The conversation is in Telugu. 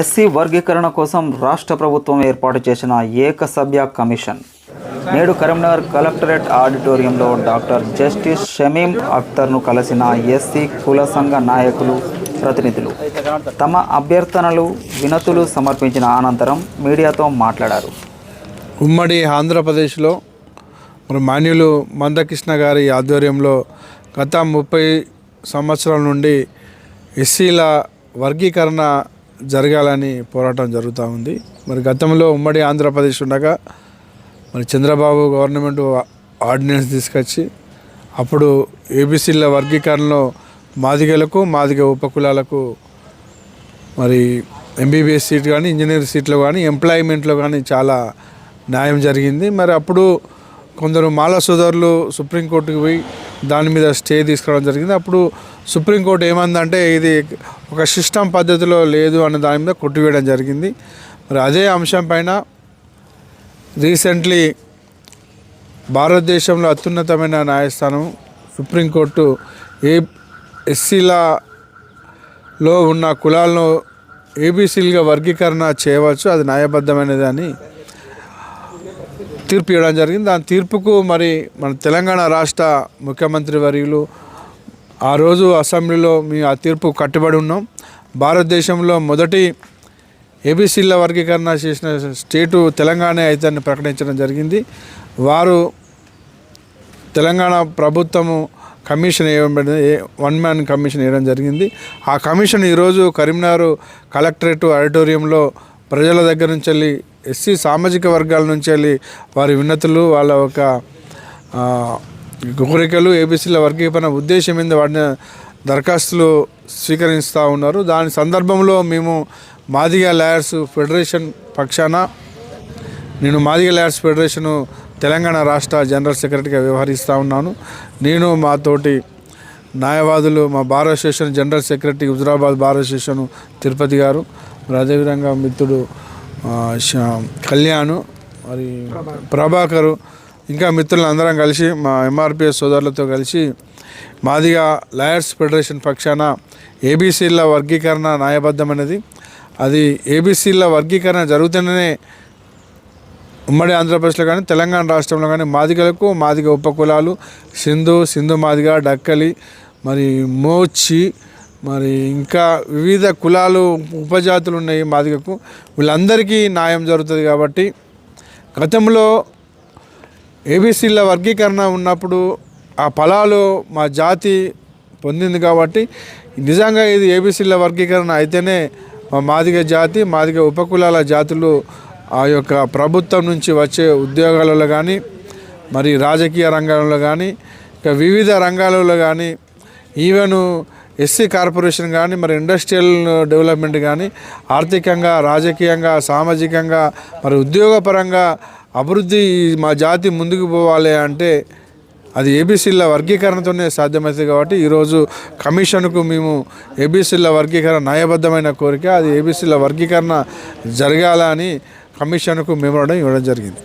ఎస్సీ వర్గీకరణ కోసం రాష్ట్ర ప్రభుత్వం ఏర్పాటు చేసిన ఏకసభ్య కమిషన్. నేడు కరీంనగర్ కలెక్టరేట్ ఆడిటోరియంలో డాక్టర్ జస్టిస్ షమీం అఖ్తర్ను కలిసిన ఎస్సీ కుల సంఘ నాయకులు ప్రతినిధులు తమ అభ్యర్థనలు వినతులు సమర్పించిన అనంతరం మీడియాతో మాట్లాడారు. ఉమ్మడి ఆంధ్రప్రదేశ్లో మరి మాన్యులు మందకృష్ణ గారి ఆధ్వర్యంలో గత ముప్పై సంవత్సరాల నుండి ఎస్సీల వర్గీకరణ జరగాలని పోరాటం జరుగుతూ ఉంది. మరి గతంలో ఉమ్మడి ఆంధ్రప్రదేశ్ ఉండగా మరి చంద్రబాబు గవర్నమెంట్ ఆర్డినెన్స్ తీసుకొచ్చి అప్పుడు ఏబీసీల వర్గీకరణలో మాదిగలకు మాదిగ ఉపకులాలకు మరి ఎంబీబీఎస్ సీట్ కానీ ఇంజనీర్ సీట్లో కానీ ఎంప్లాయ్మెంట్లో కానీ చాలా న్యాయం జరిగింది. మరి అప్పుడు కొందరు మాల సోదరులు సుప్రీంకోర్టుకు పోయి దాని మీద స్టే తీసుకురావడం జరిగింది. అప్పుడు సుప్రీంకోర్టు ఏమందంటే ఇది ఒక సిస్టమ్ పద్ధతిలో లేదు అనే దాని మీద కొట్టివేయడం జరిగింది. మరి అదే అంశం పైన రీసెంట్లీ భారతదేశంలో అత్యున్నతమైన న్యాయస్థానం సుప్రీంకోర్టు ఏ ఎస్సీలలో ఉన్న కులాలను ఏబీసీలుగా వర్గీకరణ చేయవచ్చు అది న్యాయబద్ధమైనది అని తీర్పు ఇవ్వడం జరిగింది. దాని తీర్పుకు మరి మన తెలంగాణ రాష్ట్ర ముఖ్యమంత్రి వర్యులు ఆ రోజు అసెంబ్లీలో మేము ఆ తీర్పు కట్టుబడి ఉన్నాం. భారతదేశంలో మొదటి ఏబీసీల వర్గీకరణ చేసిన స్టేటు తెలంగాణ అయితే ప్రకటించడం జరిగింది. వారు తెలంగాణ ప్రభుత్వము కమిషన్ వేయబడింది వన్ మ్యాన్ కమిషన్ వేయడం జరిగింది. ఆ కమిషన్ ఈరోజు కరీంనగర్ కలెక్టరేట్ ఆడిటోరియంలో ప్రజల దగ్గర నుంచి వెళ్ళి ఎస్సీ సామాజిక వర్గాల నుంచి వెళ్ళి వారి విన్నతులు వాళ్ళ ఒక కోరికలు ఏబీసీల వర్గీకరణ ఉద్దేశం మీద వాడిన దరఖాస్తులు స్వీకరిస్తూ ఉన్నారు. దాని సందర్భంలో మేము మాదిగా లాయర్స్ ఫెడరేషన్ పక్షాన నేను మాదిగ ల్యాడ్స్ ఫెడరేషను తెలంగాణ రాష్ట్ర జనరల్ సెక్రటరీగా వ్యవహరిస్తూ ఉన్నాను. నేను మా తోటి న్యాయవాదులు మా bar association general secretary Huzurabad bar association Tirupati గారు మరి అదేవిధంగా మిత్రుడు కళ్యాణ్ మరి ప్రభాకరు ఇంకా మిత్రులు అందరం కలిసి మా ఎంఆర్పిఎస్ సోదరులతో కలిసి మాదిగా లాయర్స్ ఫెడరేషన్ పక్షాన ఏబీసీల వర్గీకరణ న్యాయబద్ధమైనది. అది ఏబీసీల వర్గీకరణ జరుగుతుందనే ఉమ్మడి ఆంధ్రప్రదేశ్లో కానీ తెలంగాణ రాష్ట్రంలో కానీ మాదిగలకు మాదిగ ఉపకులాలు సింధు సింధు మాదిగ డక్కలి మరి మోచి మరి ఇంకా వివిధ కులాలు ఉపజాతులు ఉన్నాయి మాదిగకు. వీళ్ళందరికీ న్యాయం జరుగుతుంది కాబట్టి గతంలో ఏబీసీల వర్గీకరణ ఉన్నప్పుడు ఆ ఫలాలు మా జాతి పొందింది కాబట్టి నిజంగా ఇది ఏబీసీల వర్గీకరణ అయితేనే మా మాదిగ జాతి మాదిగ ఉపకులాల జాతులు ఆ యొక్క ప్రభుత్వం నుంచి వచ్చే ఉద్యోగాలలో కానీ మరి రాజకీయ రంగాలలో కానీ ఇక వివిధ రంగాలలో కానీ ఈవెన్ ఎస్సీ కార్పొరేషన్ కానీ మరి ఇండస్ట్రియల్ డెవలప్మెంట్ కానీ ఆర్థికంగా రాజకీయంగా సామాజికంగా మరి ఉద్యోగపరంగా అభివృద్ధి మా జాతి ముందుకు పోవాలి అంటే అది ఏబీసీల వర్గీకరణతోనే సాధ్యమవుతుంది కాబట్టి ఈరోజు కమిషన్కు మేము ఏబీసీల వర్గీకరణ న్యాయబద్ధమైన కోరిక అది ఏబీసీల వర్గీకరణ జరగాలని కమిషన్కు మెమోరాండం ఇవ్వడం జరిగింది.